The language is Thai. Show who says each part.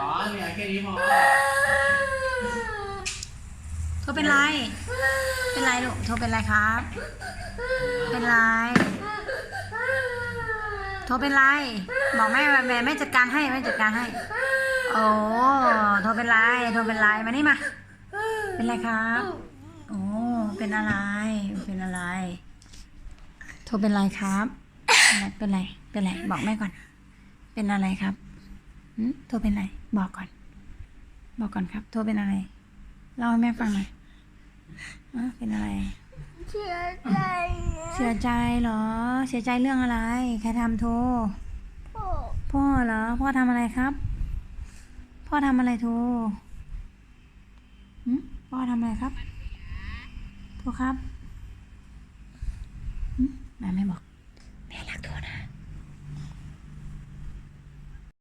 Speaker 1: ร้อนเนี่ยแค่นี้พอ
Speaker 2: โทรเป็นไร เป็นไรลูกโทรเป็นไรครับ เป็นไร โทรเป็นไร บอกแม่แม่แม่จัดการให้แม่จัดการให้ โอ้โทรเป็นไร โทรเป็นไร มานี่มา เป็นไรครับ โอ้ เป็นอะไร เป็นอะไร โทรเป็นไรครับ เป็นไร เป็นไร บอกแม่ก่อน เป็นอะไรครับหึโทรเป็นไร บอกก่อน บอกก่อนครับ โทรเป็นอะไร เล่าให้แม่ฟังหน่อยอะเป็นอะไร
Speaker 3: เสียใจ
Speaker 2: เสียใจเหรอ เสียใจเรื่องอะไร ใครทำโทร
Speaker 3: พ่อ
Speaker 2: พ่อเหรอ พ่อทำอะไรครับ พ่อทำอะไรโทรหึพ่อทำอะไรครับ โทรครับหึแม่ไม่บอก